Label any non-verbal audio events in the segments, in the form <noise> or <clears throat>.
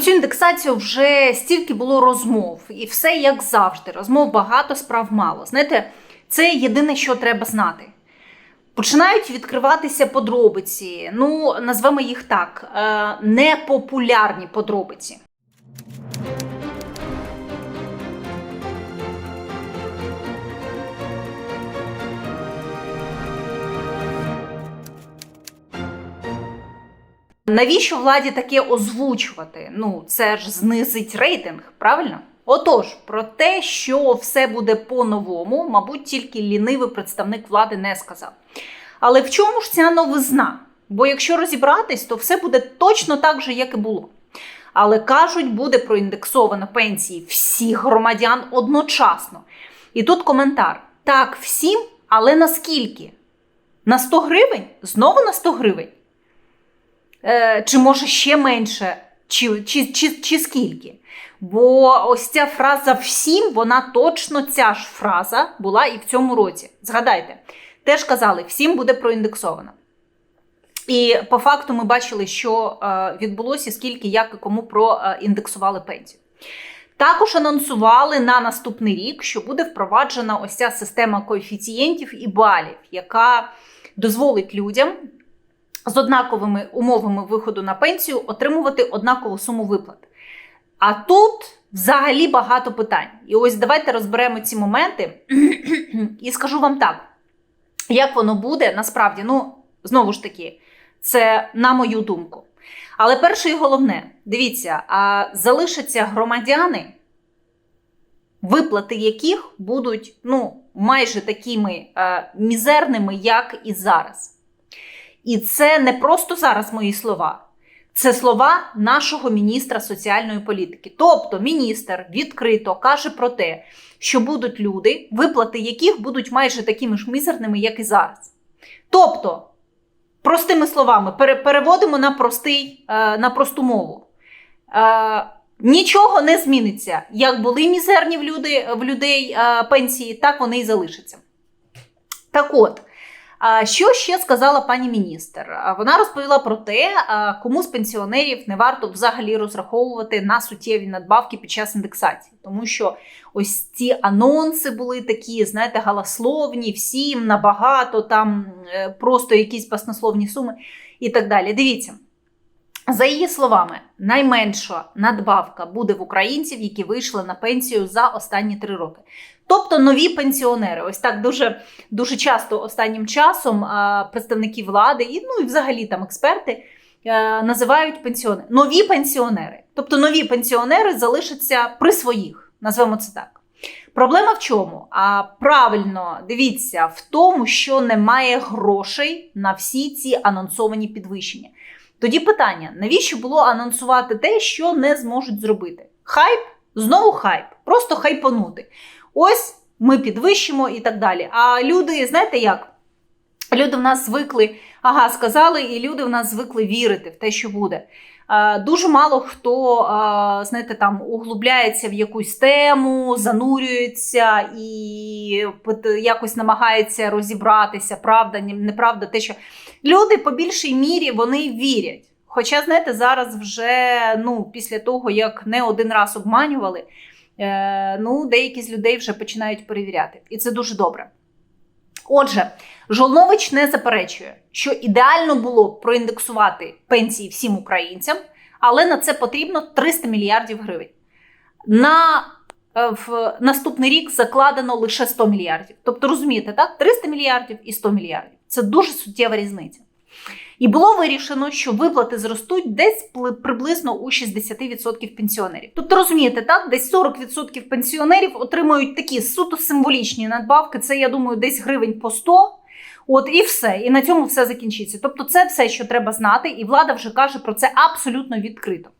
цю індексацію вже стільки було розмов, і все як завжди. Розмов багато, справ мало. Знаєте, це єдине, що треба знати. Починають відкриватися подробиці, ну, назвемо їх так, е, непопулярні подробиці. Навіщо владі таке озвучувати? Ну, це ж знизить рейтинг, правильно? Отож, про те, що все буде по-новому, мабуть, тільки лінивий представник влади не сказав. Але в чому ж ця новизна? Бо якщо розібратись, то все буде точно так же, як і було. Але кажуть, буде проіндексовано пенсії всіх громадян одночасно. І тут коментар: так, всім, але наскільки? На 100 гривень? Знову на 100 гривень? Е, чи може ще менше, чи, чи, чи, чи скільки? Бо ось ця фраза всім, вона точно ця ж фраза була і в цьому році. Згадайте, теж казали, всім буде проіндексовано. І по факту ми бачили, що е, відбулося, скільки, як і кому проіндексували пенсію. Також анонсували на наступний рік, що буде впроваджена ось ця система коефіцієнтів і балів, яка дозволить людям з однаковими умовами виходу на пенсію отримувати однакову суму виплат. А тут взагалі багато питань. І ось давайте розберемо ці моменти <clears throat> і скажу вам так, як воно буде насправді, ну, знову ж таки, це на мою думку. Але перше і головне, дивіться, а залишаться громадяни, виплати яких будуть ну, майже такими е, мізерними, як і зараз. І це не просто зараз мої слова, це слова нашого міністра соціальної політики. Тобто, міністр відкрито каже про те, що будуть люди, виплати яких будуть майже такими ж мізерними, як і зараз. Тобто, простими словами, переводимо на, простий, е, на просту мову. Е, Нічого не зміниться. Як були мізерні в, люди, в людей е, пенсії, так вони і залишаться. Так от, що ще сказала пані міністр? Вона розповіла про те, кому з пенсіонерів не варто взагалі розраховувати на суттєві надбавки під час індексації, тому що ось ці анонси були такі, знаєте, галасловні, всім набагато, там е, просто якісь баснословні суми і так далі. Дивіться. За її словами, найменша надбавка буде в українців, які вийшли на пенсію за останні три роки. Тобто нові пенсіонери. Ось так дуже, дуже часто останнім часом представники влади і ну і взагалі там експерти е, називають пенсіонери. Нові пенсіонери. Тобто нові пенсіонери залишаться при своїх, назвемо це так. Проблема в чому? А правильно дивіться в тому, що немає грошей на всі ці анонсовані підвищення. Тоді питання: навіщо було анонсувати те, що не зможуть зробити? Хайп, знову хайп, просто хайпанути. Ось ми підвищимо і так далі. А люди, знаєте як? Люди в нас звикли, ага, сказали, і люди в нас звикли вірити в те, що буде. Дуже мало хто, знаєте, там углубляється в якусь тему, занурюється і якось намагається розібратися, правда, неправда, те, що люди по більшій мірі вони вірять. Хоча, знаєте, зараз вже ну, після того, як не один раз обманювали, ну, деякі з людей вже починають перевіряти. І це дуже добре. Отже, Жолнович не заперечує, що ідеально було б проіндексувати пенсії всім українцям, але на це потрібно 300 мільярдів гривень. На е, в наступний рік закладено лише 100 мільярдів. Тобто, розумієте, так? 300 мільярдів і 100 мільярдів. Це дуже суттєва різниця. І було вирішено, що виплати зростуть десь приблизно у 60% пенсіонерів. Тобто, розумієте, так, десь 40% пенсіонерів отримують такі суто символічні надбавки. Це, я думаю, десь гривень по 100. От і все. І на цьому все закінчиться. Тобто, це все, що треба знати, і влада вже каже про це абсолютно відкрито.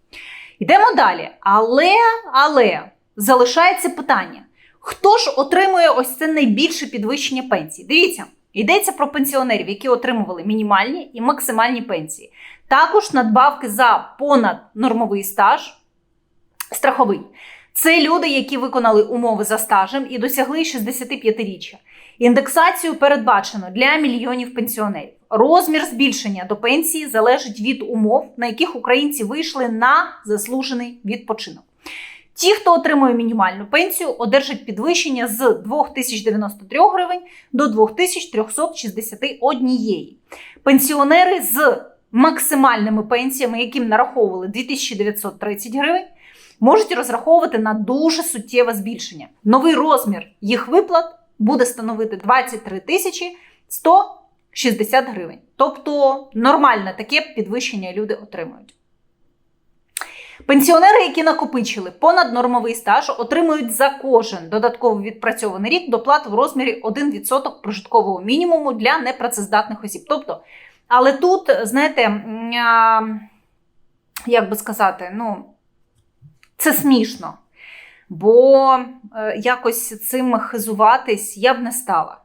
Йдемо далі. Але, але залишається питання: хто ж отримує ось це найбільше підвищення пенсії? Дивіться. Йдеться про пенсіонерів, які отримували мінімальні і максимальні пенсії. Також надбавки за понаднормовий стаж страховий. Це люди, які виконали умови за стажем і досягли 65-річчя. Індексацію передбачено для мільйонів пенсіонерів. розмір збільшення до пенсії залежить від умов, на яких українці вийшли на заслужений відпочинок. Ті, хто отримує мінімальну пенсію, одержать підвищення з 2093 гривень до 2361. Пенсіонери з максимальними пенсіями, яким нараховували 2930 гривень, можуть розраховувати на дуже суттєве збільшення. Новий розмір їх виплат буде становити 23 тисячі 160 гривень. Тобто нормальне таке підвищення люди отримують. Пенсіонери, які накопичили понаднормовий стаж, отримують за кожен додатково відпрацьований рік доплату в розмірі 1% прожиткового мінімуму для непрацездатних осіб. Тобто, але тут, знаєте, як би сказати, ну, це смішно. Бо е, якось цим хизуватись я б не стала.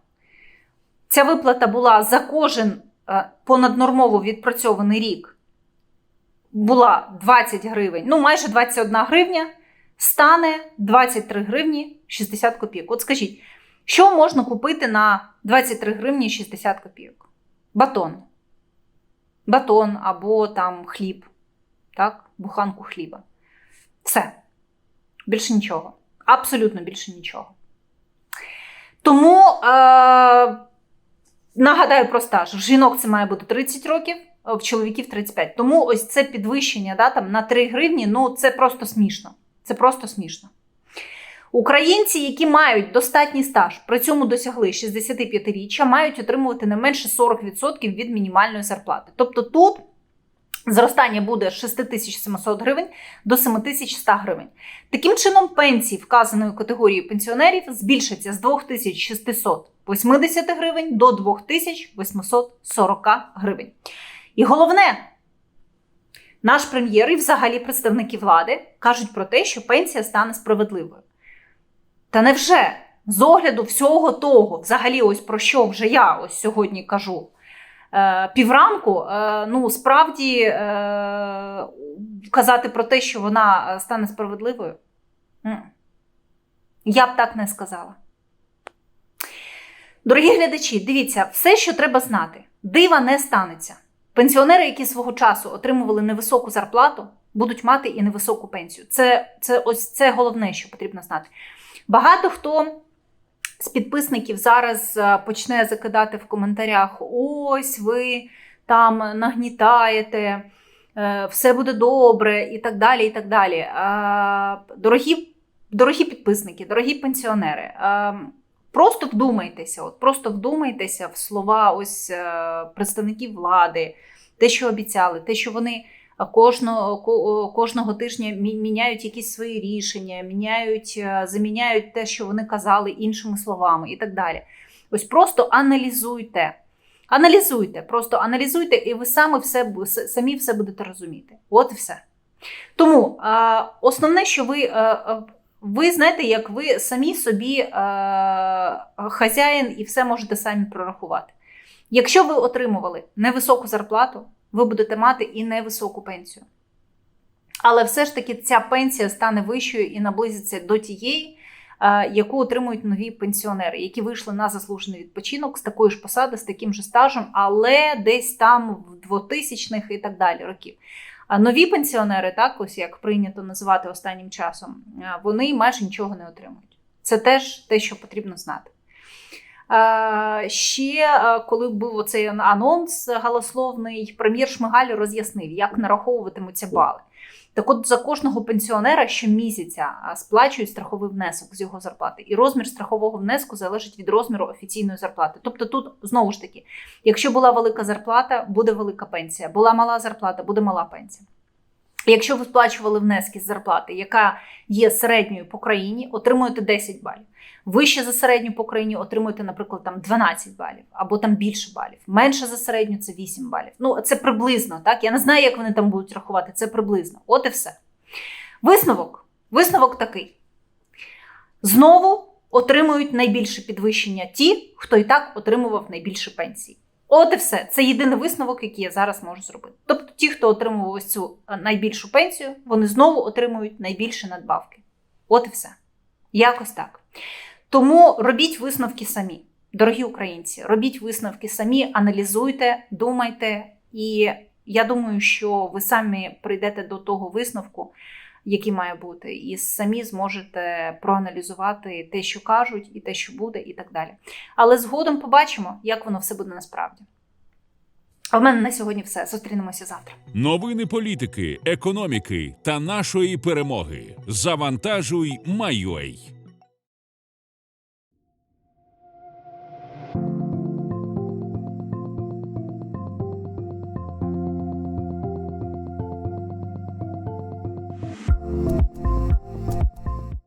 Ця виплата була за кожен е, понаднормово відпрацьований рік була 20 гривень, ну майже 21 гривня, стане 23 гривні 60 копійок. От скажіть, що можна купити на 23 гривні 60 копійок? Батон. Батон або там хліб, так? буханку хліба. Все. Більше нічого. Абсолютно більше нічого. Тому е- нагадаю про стаж: жінок це має бути 30 років, в чоловіків 35. Тому ось це підвищення да, там, на 3 гривні ну це просто смішно. Це просто смішно. Українці, які мають достатній стаж, при цьому досягли 65-річчя, мають отримувати не менше 40% від мінімальної зарплати. Тобто тут зростання буде з 6700 гривень до 7100 гривень. Таким чином, пенсії вказаної категорії пенсіонерів збільшаться з 2680 гривень до 2840 гривень. І головне, наш прем'єр і взагалі представники влади кажуть про те, що пенсія стане справедливою. Та невже з огляду всього того, взагалі, ось про що вже я ось сьогодні кажу, е, півранку, е, ну, справді е, казати про те, що вона стане справедливою? Я б так не сказала. Дорогі глядачі, дивіться, все, що треба знати, дива не станеться. Пенсіонери, які свого часу отримували невисоку зарплату, будуть мати і невисоку пенсію. Це, це ось це головне, що потрібно знати. Багато хто з підписників зараз е, почне закидати в коментарях: ось ви там нагнітаєте, е, все буде добре, і так далі. і так далі. Дорогі, Дорогі підписники, дорогі пенсіонери. Просто вдумайтеся, от просто вдумайтеся в слова ось е, представників влади, те, що обіцяли, те, що вони кожного кожного тижня міняють якісь свої рішення, міняють, е, заміняють те, що вони казали іншими словами, і так далі. Ось просто аналізуйте. Аналізуйте, просто аналізуйте, і ви самі все самі все будете розуміти. От і все. Тому основне, що ви е, ви знаєте, як ви самі собі е, хазяїн і все можете самі прорахувати. Якщо ви отримували невисоку зарплату, ви будете мати і невисоку пенсію. Але все ж таки ця пенсія стане вищою і наблизиться до тієї, е, яку отримують нові пенсіонери, які вийшли на заслужений відпочинок з такої ж посади, з таким же стажем, але десь там в 2000-х і так далі років. А нові пенсіонери, так ось як прийнято називати останнім часом, вони майже нічого не отримують. Це теж те, що потрібно знати. Ще коли був оцей анонс галословний, прем'єр Шмигаль роз'яснив, як нараховуватимуться бали. Так от за кожного пенсіонера щомісяця сплачують страховий внесок з його зарплати. І розмір страхового внеску залежить від розміру офіційної зарплати. Тобто, тут знову ж таки, якщо була велика зарплата, буде велика пенсія. Була мала зарплата, буде мала пенсія. Якщо ви сплачували внески з зарплати, яка є середньою по країні, отримуєте 10 балів. Вище за середню по країні отримуєте, наприклад, там 12 балів або там більше балів. Менше за середню це 8 балів. Ну, це приблизно, так? Я не знаю, як вони там будуть рахувати, це приблизно. От і все. Висновок. Висновок такий. Знову отримують найбільше підвищення ті, хто і так отримував найбільше пенсії. От і все. Це єдиний висновок, який я зараз можу зробити. Тобто, ті, хто отримував ось цю е, найбільшу пенсію, вони знову отримують найбільше надбавки. От і все. Якось так. Тому робіть висновки самі. Дорогі українці, робіть висновки самі, аналізуйте, думайте, і я думаю, що ви самі прийдете до того висновку, який має бути, і самі зможете проаналізувати те, що кажуть, і те, що буде, і так далі. Але згодом побачимо, як воно все буде насправді. А в мене на сьогодні все. Зустрінемося завтра. Новини політики, економіки та нашої перемоги. Завантажуй, майой.